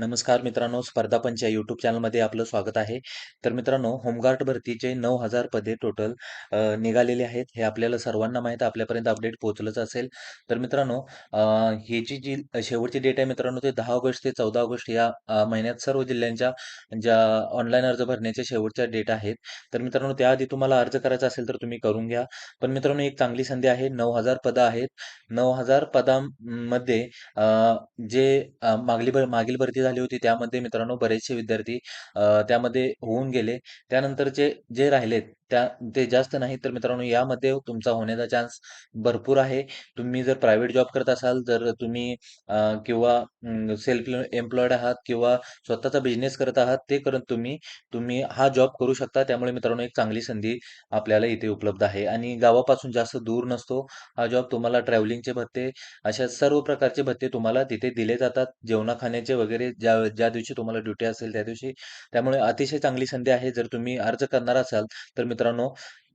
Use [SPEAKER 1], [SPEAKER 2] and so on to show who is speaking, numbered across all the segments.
[SPEAKER 1] नमस्कार मित्रांनो, स्पर्धा पंच या यूट्यूब चॅनलमध्ये आपलं स्वागत आहे. तर मित्रांनो, होमगार्ड भरतीचे नऊ हजार पदे टोटल निघालेले आहेत. हे आपल्याला सर्वांना माहीत आपल्यापर्यंत अपडेट पोहोचलंच असेल. तर मित्रांनो, ह्याची जी शेवटची डेट आहे मित्रांनो, ते दहा ऑगस्ट ते 14 ऑगस्ट या महिन्यात सर्व जिल्ह्यांच्या ज्या ऑनलाईन अर्ज भरण्याच्या शेवटच्या डेट आहेत. तर मित्रांनो, त्याआधी तुम्हाला अर्ज करायचा असेल तर तुम्ही करून घ्या. पण मित्रांनो, एक चांगली संधी आहे. नऊ हजार पदं आहेत. नऊ हजार पदांमध्ये जे मागली मागील भरती झाली होती त्यामध्ये मित्रांनो बरेचसे विद्यार्थी त्यामध्ये होऊन गेले. त्यानंतरचे जे राहिलेत त्या ते जास्त नाही तर मित्रांनो यामध्ये तुमचा होण्याचा चान्स भरपूर आहे. तुम्ही जर प्रायव्हेट जॉब करत असाल, तर तुम्ही किंवा सेल्फ एम्प्लॉईड आहात किंवा स्वतःचा बिझनेस करत आहात, ते करत तुम्ही तुम्ही हा जॉब करू शकता. त्यामुळे मित्रांनो एक चांगली संधी आपल्याला इथे उपलब्ध आहे आणि गावापासून जास्त दूर नसतो. हा जॉब तुम्हाला ट्रॅव्हलिंगचे भत्ते, अशा सर्व प्रकारचे भत्ते तुम्हाला तिथे दिले जातात. जेवणा-खाण्याचे वगैरे ज्या ज्या दिवशी तुम्हाला ड्युटी असेल त्या दिवशी. त्यामुळे अतिशय चांगली संधी आहे. जर तुम्ही अर्ज करणार असाल, तर मित्रांनो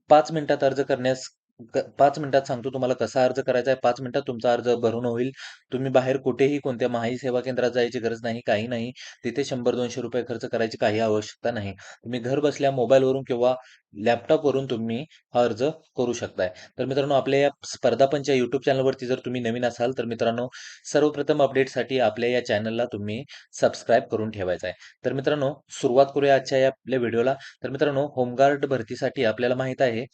[SPEAKER 1] पाच मिनिटात अर्ज करण्यास पाच मिनिटात सांगतो तुम्हाला कसा अर्ज करायचा आहे. पाच मिनिटात तुमचा अर्ज भरून होईल. तुम्ही बाहेर कुठेही कोणत्या महाई सेवा केंद्रात जायची गरज नाही, काही नाही. तिथे ₹100-200 खर्च करायची काही आवश्यकता नाही. तुम्ही घर बसल्या मोबाईलवरून किंवा लॅपटॉपवरून तुम्ही हा अर्ज करू शकताय. तर मित्रांनो आपल्या या स्पर्धा पंच या यूट्यूब चॅनलवरती जर तुम्ही नवीन असाल, तर मित्रांनो सर्वप्रथम अपडेटसाठी आपल्या या चॅनलला तुम्ही सबस्क्राईब करून ठेवायचा आहे. तर मित्रांनो सुरुवात करूया आजच्या या आपल्या व्हिडिओला. तर मित्रांनो होमगार्ड भरतीसाठी आपल्याला माहीत आहे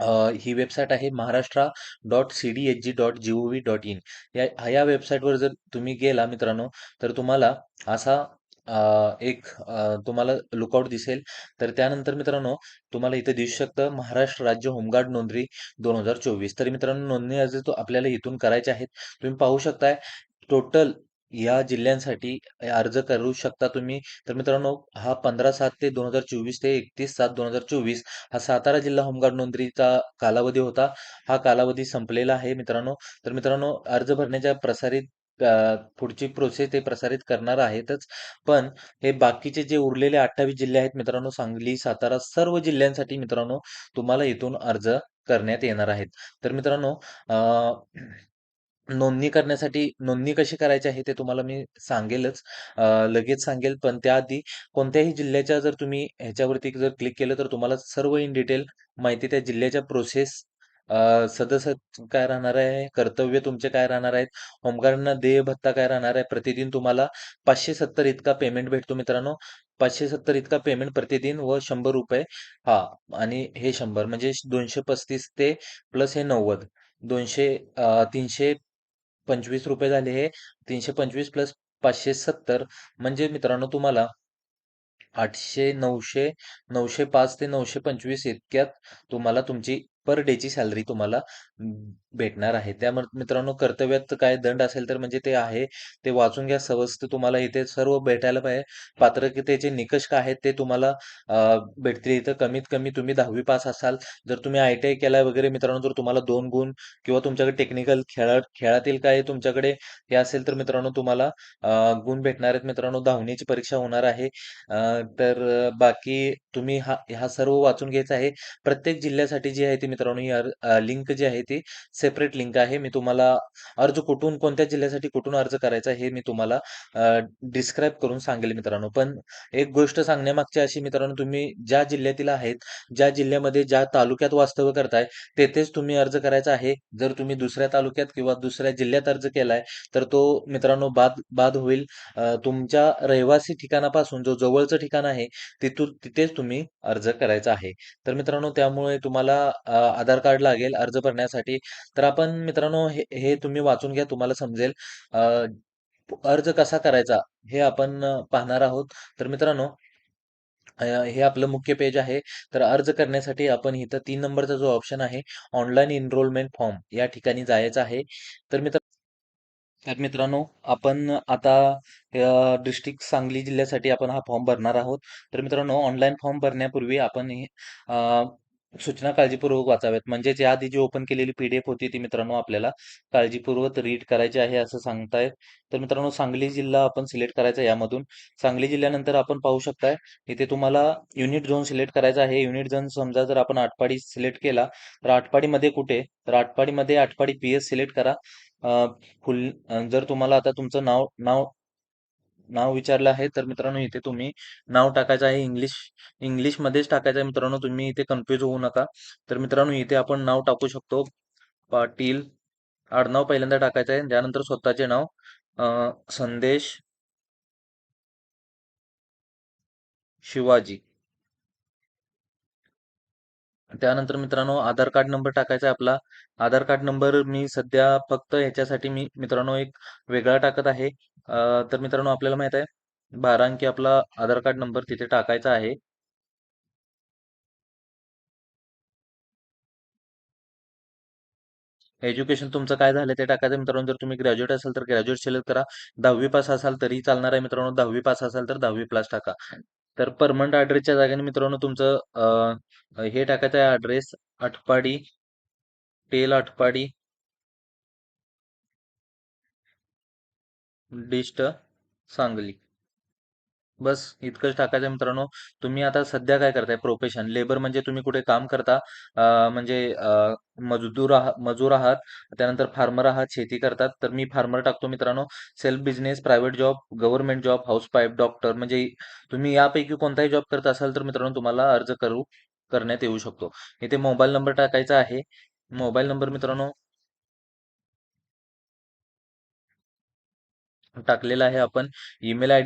[SPEAKER 1] ही वेबसाईट आहे Maharashtra dot C D H G dot G O V dot in या ह्या वेबसाईटवर जर तुम्ही गेला मित्रांनो, तर तुम्हाला असा एक तुम्हाला लुकआउट दिसेल. तर त्यानंतर मित्रांनो तुम्हाला इथे दिसू शकतं महाराष्ट्र राज्य होमगार्ड नोंदणी 2024 तर मित्रांनो नोंदणी अर्ज तो आपल्याला इथून करायचे आहेत. तुम्ही पाहू शकताय टोटल या जिल्ह्यांसाठी अर्ज करू शकता तुम्ही. तर मित्रांनो हा 15/7 ते 2024 ते 31/7/2024 हा सातारा जिल्हा होमगार्ड नोंदणीचा कालावधी होता. हा कालावधी संपलेला आहे मित्रांनो. तर मित्रांनो अर्ज भरण्याच्या प्रसारित पुढची प्रोसेस ते प्रसारित करणार आहेतच. पण हे बाकीचे जे उरलेले 28 जिल्हे आहेत मित्रांनो सांगली, सातारा सर्व जिल्ह्यांसाठी मित्रांनो तुम्हाला इथून अर्ज करण्यात येणार आहेत. तर मित्रांनो नोंदणी करण्यासाठी नोंदणी कशी करायची आहे ते तुम्हाला मी सांगेलच. अ, लगेच सांगेल. पण त्याआधी कोणत्याही जिल्ह्याच्या जर तुम्ही ह्याच्यावरती जर क्लिक केलं तर तुम्हाला सर्व इन डिटेल माहिती त्या जिल्ह्याच्या प्रोसेस सदस्य काय राहणार आहे, कर्तव्य तुमचे काय राहणार आहेत, होमगार्डना देय भत्ता काय राहणार आहे. प्रतिदिन तुम्हाला 570 इतका पेमेंट भेटतो मित्रांनो. 570 इतका पेमेंट प्रतिदिन व शंभर रुपये हा आणि हे शंभर म्हणजे 235 ते प्लस हे 90 200 पंचवीस रुपये झाले हे तीनशे पंचवीस प्लस पाचशे सत्तर. म्हणजे मित्रांनो तुम्हाला आठशे नऊशे नऊशे पाच ते नऊशे पंचवीस इतक्यात तुम्हाला तुमची पर डेची सॅलरी तुम्हाला भेटणार आहे. त्यामुळे मित्रांनो कर्तव्यात काय दंड असेल तर म्हणजे ते आहे. ते वाचून घ्या सवस्त तुम्हाला इथे सर्व भेटायला पाहिजे. पात्रतेचे निकष काय आहेत ते तुम्हाला भेटतील इथं. कमीत कमी तुम्ही 10वी पास असाल. जर तुम्ही आय-टी-आय केलाय वगैरे मित्रांनो जर तुम्हाला दोन गुण किंवा तुमच्याकडे टेक्निकल खेळा खेळातील काय तुमच्याकडे हे असेल तर मित्रांनो तुम्हाला गुण भेटणार आहेत मित्रांनो. धावण्याची परीक्षा होणार आहे. तर बाकी तुम्ही हा हा सर्व वाचून घ्यायचं आहे. प्रत्येक जिल्ह्यासाठी जी आहे ती मित्रांनो ही लिंक जी आहे ती सेपरेट लिंक आहे. मी तुम्हाला अर्ज कुठून कोणत्या जिल्ह्यासाठी कुठून अर्ज करायचा हे मी तुम्हाला डिस्क्राईब करून सांगेल मित्रांनो. पण एक गोष्ट सांगण्यामागची अशी मित्रांनो तुम्ही ज्या जिल्ह्यातील आहेत, ज्या जिल्ह्यामध्ये ज्या तालुक्यात वास्तव्य करताय, तेथेच तुम्ही अर्ज करायचा आहे. जर तुम्ही दुसऱ्या तालुक्यात किंवा दुसऱ्या जिल्ह्यात अर्ज केलाय, तर तो मित्रांनो बाद बाद होईल. तुमच्या रहिवासी ठिकाणापासून जो जवळचं ठिकाण आहे, तिथून तिथेच तुम्ही अर्ज करायचा आहे. तर मित्रांनो त्यामुळे तुम्हाला आधार कार्ड लागेल अर्ज भरण्यासाठी. तर आपण मित्रांनो हे हे तुम्ही वाचून घ्या तुम्हाला समजेल. अर्ज कसा करायचा हे आपण पाहणार आहोत. तर मित्रांनो हे आपलं मुख्य पेज आहे. तर अर्ज करण्यासाठी आपण इथं तीन नंबरचा जो ऑप्शन आहे, ऑनलाईन इनरोलमेंट फॉर्म या ठिकाणी जायचं आहे. तर मित्र तर मित्रांनो, आपण आता डिस्ट्रिक्ट सांगली जिल्ह्यासाठी आपण हा फॉर्म भरणार आहोत. तर मित्रांनो, ऑनलाईन फॉर्म भरण्यापूर्वी आपण हे सूचना काळजीपूर्वक वाचाव्यात. म्हणजेच याआधी जी ओपन केलेली पीडीएफ होती ती मित्रांनो आपल्याला काळजीपूर्वक रीड करायची आहे असं सांगतायत. तर मित्रांनो, सांगली जिल्हा आपण सिलेक्ट करायचा यामधून. सांगली जिल्ह्यानंतर आपण पाहू शकताय इथे तुम्हाला युनिट झोन सिलेक्ट करायचा आहे. युनिट झोन समजा जर आपण आटपाडी सिलेक्ट केला, तर आटपाडीमध्ये कुठे? तर आटपाडीमध्ये आटपाडी पी-एस सिलेक्ट करा. फुल जर तुम्हाला आता तुमचं नाव नाव नाव विचारलं आहे तर मित्रांनो इथे तुम्ही नाव टाकायचं आहे इंग्लिश इंग्लिशमध्येच टाकायचं आहे मित्रांनो तुम्ही इथे कन्फ्यूज होऊ नका. तर मित्रांनो इथे आपण नाव टाकू शकतो पाटील आडनाव पहिल्यांदा टाकायचं आहे त्यानंतर स्वतःचे नाव संदेश शिवाजी. त्यानंतर मित्रांनो आधार कार्ड नंबर टाकायचा आहे आपला. आधार कार्ड नंबर मी सध्या फक्त ह्याच्यासाठी मी मित्रांनो एक वेगळा टाकत आहे. तर मित्रांनो आपल्याला माहीत आहे बारा अंकी आपला आधार कार्ड नंबर तिथे टाकायचा आहे. एज्युकेशन तुमचं काय झालं ते टाकायचं मित्रांनो. जर तुम्ही ग्रॅज्युएट असाल तर ग्रॅज्युएट सिलेक्ट करा. दहावी पास असाल तरी चालणार आहे मित्रांनो. दहावी पास असाल तर दहावी प्लस टाका. तर परमनंट ॲड्रेसच्या जागेने मित्रांनो तुमचं हे टाकायचं आहे ॲड्रेस आटपाडी टेल आटपाडी डिस्ट सांगली. बस इतकंच टाकायचं मित्रांनो. तुम्ही आता सध्या काय करताय? प्रोफेशन लेबर म्हणजे तुम्ही कुठे काम करता? म्हणजे मजदूर आहात मजूर आहात त्यानंतर फार्मर आहात शेती करतात. तर मी फार्मर टाकतो मित्रांनो. Self business private job government job housewife doctor म्हणजे तुम्ही यापैकी कोणताही जॉब करत असाल तर मित्रांनो तुम्हाला अर्ज करू करण्यात येऊ शकतो. इथे मोबाईल नंबर टाकायचा आहे. मोबाईल नंबर मित्रांनो टाकलेला आहे आपण. Email I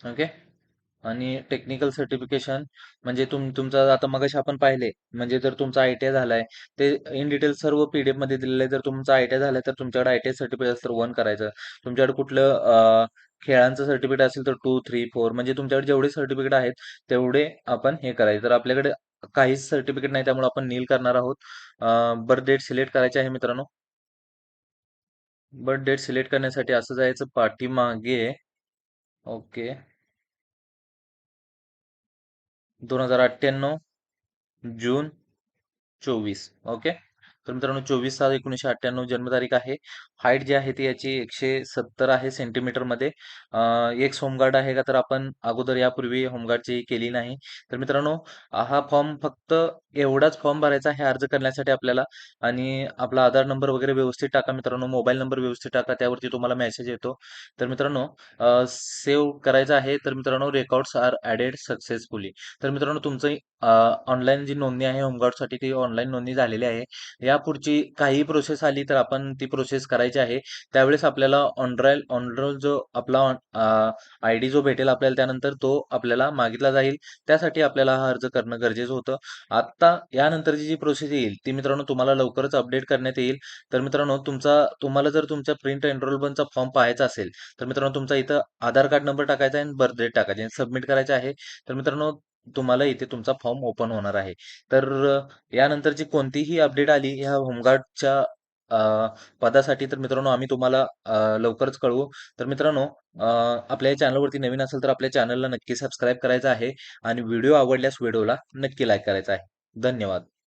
[SPEAKER 1] okay? आणि टेक्निकल सर्टिफिकेशन म्हणजे तुम तुमचं आता मगाशी आपण पाहिले म्हणजे जर तुमचा आय टी आय झालाय ते इन डिटेल सर्व पीडीएफमध्ये दिलेलं आहे जर तुमचा आय टी आय झालाय तर तुमच्याकडे आय टी आय सर्टिफिकेट असेल तर वन करायचं. तुमच्याकडे कुठलं अं, खेळांचं सर्टिफिकेट असेल तर टू थ्री फोर म्हणजे तुमच्याकडे जेवढे सर्टिफिकेट आहेत तेवढे आपण हे करायचं. तर आपल्याकडे काहीच सर्टिफिकेट नाही त्यामुळे आपण नील करणार आहोत. बर्थ डेट सिलेक्ट करायचे आहे मित्रांनो. बर्थ डेट सिलेक्ट करण्यासाठी असं जायचं पाठीमागे. ओके. दोन हजार अठ्ठ्याण्णव जून चोवीस ओके? तर मित्रांनो चोवीस सहा एकोणीसशे अठ्ठ्याण्णव जन्मतारीख आहे. हाईट जी आहे ती याची एकशे सत्तर आहे सेंटीमीटरमध्ये. एक होमगार्ड आहे का तर आपण अगोदर यापूर्वी होमगार्डची केली नाही. तर मित्रांनो हा फॉर्म फक्त एवढाच फॉर्म भरायचा आहे अर्ज करण्यासाठी आपल्याला. आणि आपला आधार नंबर वगैरे व्यवस्थित टाका मित्रांनो मोबाईल नंबर व्यवस्थित टाका त्यावरती तुम्हाला मेसेज येतो. तर मित्रांनो सेव्ह करायचा आहे. तर मित्रांनो रेकॉर्ड्स आर ॲडेड सक्सेसफुली तर मित्रांनो तुमचं ऑनलाईन जी नोंदणी आहे होमगार्डसाठी ती ऑनलाईन नोंदणी झालेली आहे. यापुढची काही प्रोसेस आली तर आपण ती प्रोसेस करायची आहे त्यावेळेस आपल्याला ऑनरायल ऑनरोल जो आपला आय डी जो भेटेल आपल्याला त्यानंतर तो आपल्याला मागितला जाईल. त्यासाठी आपल्याला हा अर्ज करणं गरजेचं होतं. आता यानंतरची जी प्रोसेस येईल ती मित्रांनो तुम्हाला लवकरच अपडेट करण्यात येईल. तर मित्रांनो तुमचा तुम्हाला जर तुमच्या प्रिंट एनरोलमेंटचा फॉर्म पाहायचा असेल तर मित्रांनो तुमचा इथं आधार कार्ड नंबर टाकायचा आहे आणि बर्थ डेट टाकायचे आणि सबमिट करायचे आहे. तर मित्रांनो तुम्हाला इथे तुमचा फॉर्म ओपन होणार आहे. तर यानंतरची कोणतीही अपडेट आली ह्या होमगार्डच्या पदासाठी तर मित्रांनो आम्ही तुम्हाला लवकरच कळवू. तर मित्रांनो आपल्या चॅनलवरती नवीन असेल तर आपल्या चॅनलला नक्की सबस्क्राईब करायचं आहे आणि व्हिडिओ आवडल्यास व्हिडिओला नक्की लाईक करायचा आहे. धन्यवाद.